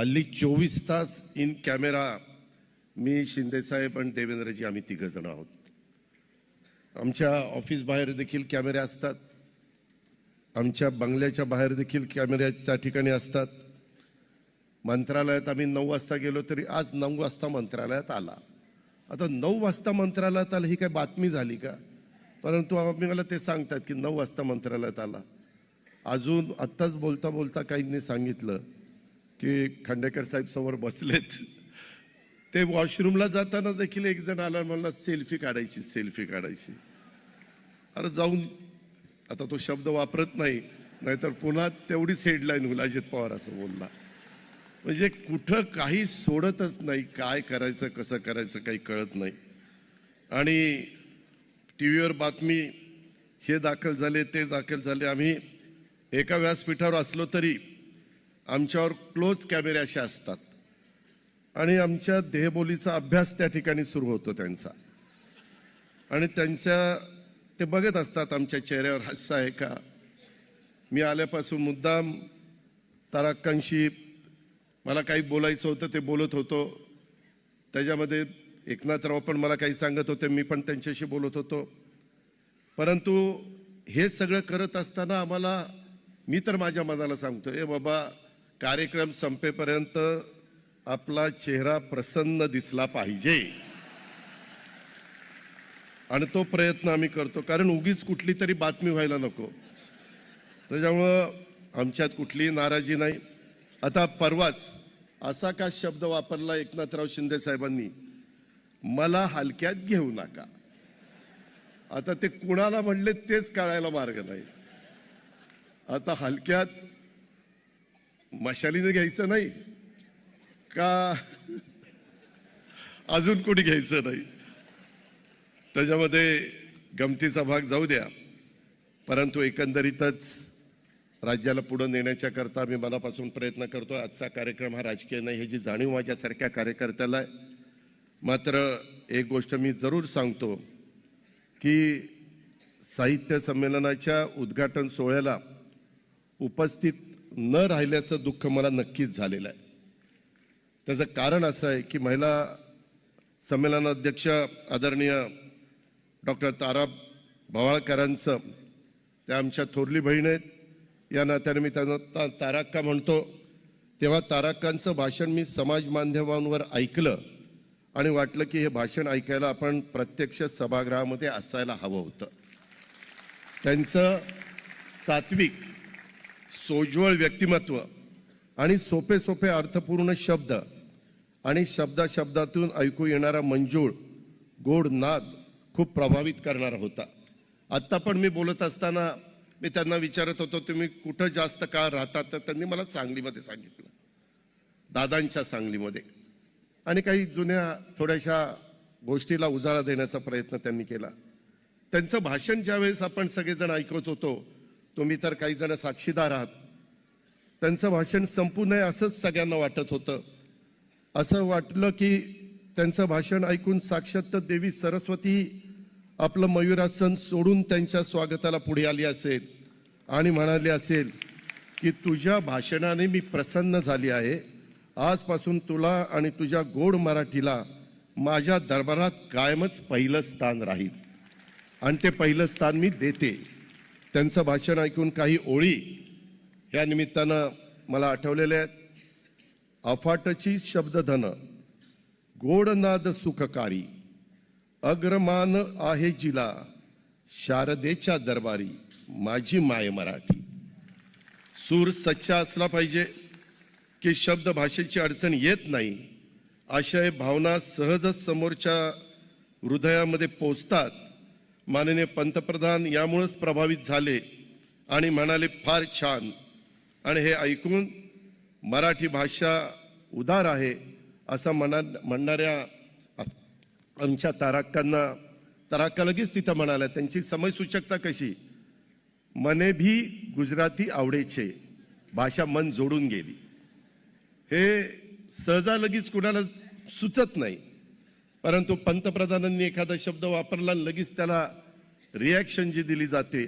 हल्ली चोवीस तास इन कॅमेरा मी शिंदेसाहेब आणि देवेंद्रजी आम्ही तिघ जण आहोत. आमच्या ऑफिस बाहेर देखील कॅमेरे असतात. आमच्या बंगल्याच्या बाहेर देखील कॅमेरे त्या ठिकाणी असतात. मंत्रालयात आम्ही नऊ वाजता गेलो तरी आज नऊ वाजता मंत्रालयात आला. आता नऊ वाजता मंत्रालयात आलं ही काय बातमी झाली का? परंतु आम्ही मला ते सांगतात की नऊ वाजता मंत्रालयात आला. अजून आत्ताच बोलता बोलता काहींनी सांगितलं की खांडेकर साहेब समोर बसलेत. ते वॉशरूमला जाताना देखील एक जण आला मला सेल्फी काढायची सेल्फी काढायची. अरे जाऊन आता तो शब्द वापरत नाही नाहीतर पुन्हा तेवढीच हेडलाईन होईल अजित पवार असं बोलला. म्हणजे कुठं काही सोडतच नाही काय करायचं कसं करायचं काही कळत नाही. आणि टी व्हीवर बातमी हे दाखल झाले ते दाखल झाले. आम्ही एका व्यासपीठावर असलो तरी आमच्यावर क्लोज कॅमेरे असे असतात. आणि आमच्या देहबोलीचा अभ्यास त्या ठिकाणी सुरू होतो त्यांचा. आणि त्यांच्या ते बघत असतात आमच्या चेहऱ्यावर हास्य आहे का? मी आल्यापासून मुद्दाम ताराक्कांशी मला काही बोलायचं होतं ते बोलत होतो. त्याच्यामध्ये एकनाथराव पण मला काही सांगत होते मी पण त्यांच्याशी बोलत होतो. परंतु हे सगळं करत असताना आम्हाला मी तर माझ्या मनाला सांगतो ए बाबा कार्यक्रम संपेपर्यंत आपला चेहरा प्रसन्न दिसला पाहिजे. आणि तो प्रयत्न आम्ही करतो. कारण उगीच कुठली तरी बातमी व्हायला नको. त्याच्यामुळं आमच्यात कुठलीही नाराजी नाही. आता परवाच असा का शब्द वापरला एकनाथराव शिंदे साहेबांनी? मला हलक्यात घेऊ नका. आता ते कुणाला म्हणले तेच कळायला मार्ग नाही. आता हलक्यात मशालीने घ्यायचं नाही का? अजून कोणी घ्यायचं नाही? त्याच्यामध्ये गमतीचा भाग जाऊ द्या. परंतु एकंदरीतच राज्याला पुढं नेण्याच्या करता मी मनापासून प्रयत्न करतो आजचा कार्यक्रम हा राजकीय नाही ह्याची जाणीव माझ्यासारख्या कार्यकर्त्याला आहे. मात्र एक गोष्ट मी जरूर सांगतो की साहित्य संमेलनाच्या उद्घाटन सोहळ्याला उपस्थित न राहिल्याचं दुःख मला नक्कीच झालेलं आहे. त्याचं कारण असं आहे की महिला संमेलनाध्यक्ष आदरणीय डॉक्टर तारा भवाळकरांचं त्या आमच्या थोरली बहीण आहेत. या नात्याने मी त्यांना ता ताराक्का म्हणतो. तेव्हा ताराक्कांचं भाषण मी समाज माध्यमांवर ऐकलं आणि वाटलं की हे भाषण ऐकायला आपण प्रत्यक्ष सभागृहामध्ये असायला हवं होतं. त्यांचं सात्विक सोज्वळ व्यक्तिमत्व आणि सोपे सोपे अर्थपूर्ण शब्द आणि शब्दा शब्दातून ऐकू येणारा मंजूळ गोड नाद खूप प्रभावित करणारा होता. आत्ता पण मी बोलत असताना मी त्यांना विचारत होतो तुम्ही कुठं जास्त काळ राहतात? तर त्यांनी मला सांगलीमध्ये सांगितलं. दादांच्या सांगलीमध्ये. आणि काही जुन्या थोड्याशा गोष्टीला उजाळा देण्याचा प्रयत्न त्यांनी केला. त्यांचं भाषण ज्यावेळेस आपण सगळेजण ऐकत होतो तुम्ही तर काही जण साक्षीदार आहात. त्यांचं भाषण संपू नये असंच सगळ्यांना वाटत होतं. असं वाटलं की त्यांचं भाषण ऐकून साक्षात देवी सरस्वती आपलं मयुरासन सोडून त्यांच्या स्वागताला पुढे आली असेल आणि म्हणाली असेल की तुझ्या भाषणाने मी प्रसन्न झाली आहे. आजपासून तुला आणि तुझ्या गोड मराठीला माझ्या दरबारात कायमच पहिलं स्थान राहील. आणि ते पहिलं स्थान मी देते. त्यांचं भाषण ऐकून काही ओळी या निमित्तानं मला आठवलेल्या आहेत. अफाटची शब्दधन गोडनाद सुखकारी अग्रमान आहे जिला शारदेच्या दरबारी माझी माय मराठी. सूर सच्चा असला पाहिजे की शब्द भाषेची अडचण येत नाही आशय भावना सहजच समोरच्या हृदयामध्ये पोचतात. माननीय पंतप्रधान यामुळेच प्रभावित झाले आणि म्हणाले फार छान. आणि हे ऐकून मराठी भाषा उदार आहे असं म्हणा म्हणणाऱ्या आमच्या ताराक्कांना ताराक्का लगेच तिथं म्हणाल्या त्यांची समयसूचकता कशी? मने भी गुजराती आवडेचे. भाषा मन जोडून गेली. हे सहजा लगेच कुणाला सुचत नाही. परंतु पंतप्रधानांनी एखादा शब्द वापरला आणि लगेच त्याला रिॲक्शन जी दिली जाते